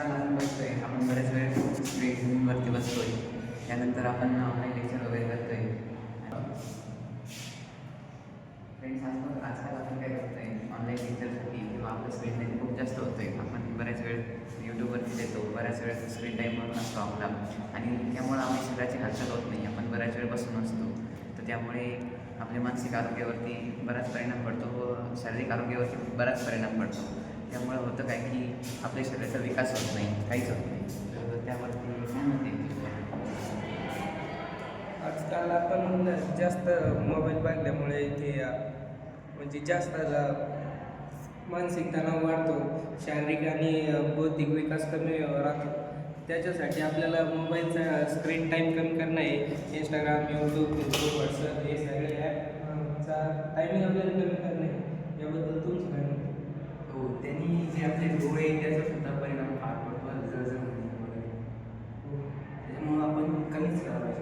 आजकाल आपण बसतोय आपण बऱ्याच वेळ स्क्रीनवरती बसतोय. त्यानंतर आपण ऑनलाईन लेक्चर वगैरे करतोय. फ्रेंड्स आजकाल आजकाल आपण काय करतोय? ऑनलाईन लेक्चरसाठी किंवा आपलं स्क्रीन टाईम खूप जास्त होतोय. आपण बऱ्याच वेळ यूट्यूबवरती देतो. बऱ्याच वेळ स्क्रीन टाईमवर नसतो आपला आणि त्यामुळे आपली शरीराची हालचाल होत नाही. आपण बऱ्याच वेळ बसून असतो. तर त्यामुळे आपल्या मानसिक आरोग्यावरती बराच परिणाम पडतो व शारीरिक आरोग्यावरती बराच परिणाम पडतो. त्यामुळे होतं काय की आपल्या शरीराचा विकास होत नाही काहीच होत नाही. तर त्यावरती काय म्हणते? आजकाल आपण जास्त मोबाईल बघल्यामुळे ते म्हणजे जास्त मानसिक तणाव वाढतो. शारीरिक आणि बौद्धिक विकास कमी राहतो. त्याच्यासाठी आपल्याला मोबाईलचा स्क्रीन टाईम कमी करणं आहे. इंस्टाग्राम यूट्यूब फेसबुक व्हॉट्सअप हे सगळे ॲपचा टायमिंग आपल्याला कमी करणं आहे. याबद्दल तुमचं काय आहे? हो त्यांनी जे आपले डोळे त्याचा सुद्धा परिणाम फार पडतो त्याच्यामुळं आपण कमीच केला पाहिजे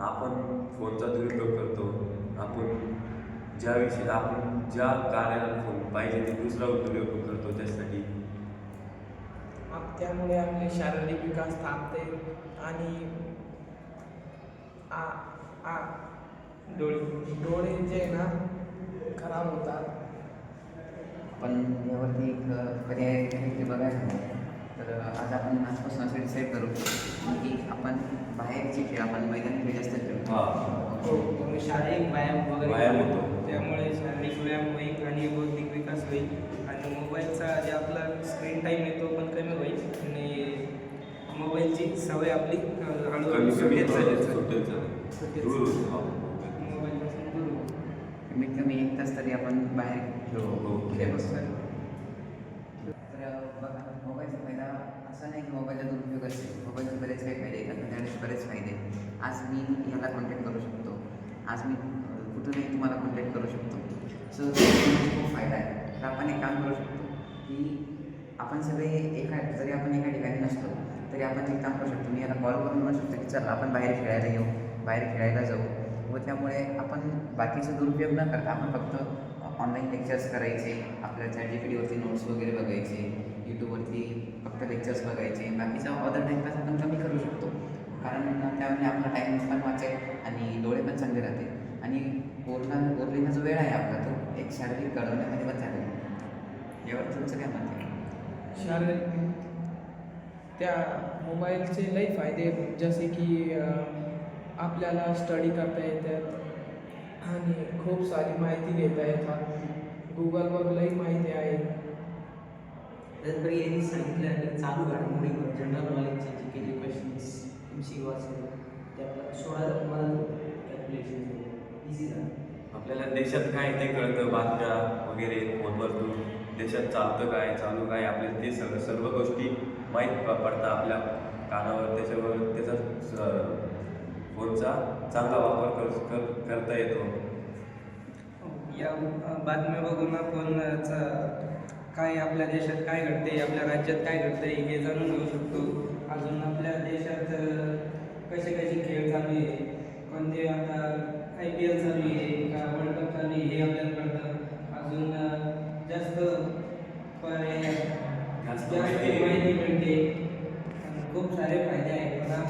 आपण फोनचा दुरुपयोग करतो. आपण ज्या विषयी आपण ज्या कार्याला फोन पाहिजे ते दुसरा दुरुपयोग करतो त्यासाठी. आप- त्यामुळे आपले शारीरिक विकास थांबते आणि आ आ डोळे डोळे जे आहे ना खराब होतात पण यावरती एक पर्याय काहीतरी बघायला हवं तर आज आपण आजपासून असं डिसाईड करू की आपण बाहेरचे खेळ आपण मैदानी खेळ जास्त खेळतो हा. हो त्यामुळे शारीरिक व्यायाम वगैरे व्यायाम. होतो. त्यामुळे शारीरिक व्यायाम होईल आणि बौद्धिक विकास होईल आणि मोबाईलचा सवय आपली हळूहळू कमी कमी सुटेल होऊ. कमीत कमी एक तास तरी आपण बाहेर हो. खेळ तर बघा मोबाईलचा फायदा असा नाही की मोबाईलचा दुरुपयोग असेल. मोबाईलचे बरेच काही फायदे आहेत बरेच फायदे आहेत. आज मी ह्याला कॉन्टॅक्ट करू शकतो. आज मी कुठूनही तुम्हाला कॉन्टॅक्ट करू शकतो. सो खूप फायदा आहे. तर आपण एक काम करू शकतो की आपण सगळे एका जरी आपण एका ठिकाणी नसतो तरी आपण एक काम करू शकतो. मी याला कॉल करून म्हणू शकतो की चल आपण बाहेर खेळायला येऊ बाहेर खेळायला जाऊ. व त्यामुळे आपण बाकीचा दुरुपयोग न करता आपण फक्त ऑनलाईन लेक्चर्स करायचे आपल्या चॅट जी नोट्स वगैरे बघायचे यूट्यूबवरती फक्त लेक्चर्स बघायचे. बाकीचा अदर टाईमपास आपण कमी करू शकतो. कारण त्यामुळे आपला टाईम पण वाचेल आणि डोळे पण चांगले राहतील. आणि उरला उरलेला जो वेळ आहे आपला तो एक शारीरिक कळवण्यामध्ये पण चालेल यावर तुमचं काय मत आहे? शारीरिक त्या मोबाईलचे लई फायदे आहेत. जसे की आपल्याला स्टडी करता येतात आणि खूप सारी माहिती घेता येतात. गुगलवर लई माहिती आहे. तरी यांनी सांगितलं आणि चालू घडामोडीवर जनरल नॉलेजचे जे काही जे क्वेश्चन्स एम सी क्यू असेल ते आपल्याला तुम्हाला कॅल्क्युलेशन इझी झालं. आपल्याला देशात काय ते कळतं? बातम्या वगैरे फोनवरतून देशात चालतं काय चालू काय? आपल्याला ते सगळं सर्व गोष्टी माहीत प- आपल्या कानावर त्याच्यावर त्याचा फोनचा चांगला वापर कर कर- करता येतो. हो, या बातम्या बघून आपण काय आपल्या देशात काय घडते आपल्या राज्यात काय घडते हे जाणून घेऊ शकतो. अजून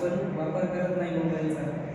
माणसाने वापर करत नाही मोबाईलचा.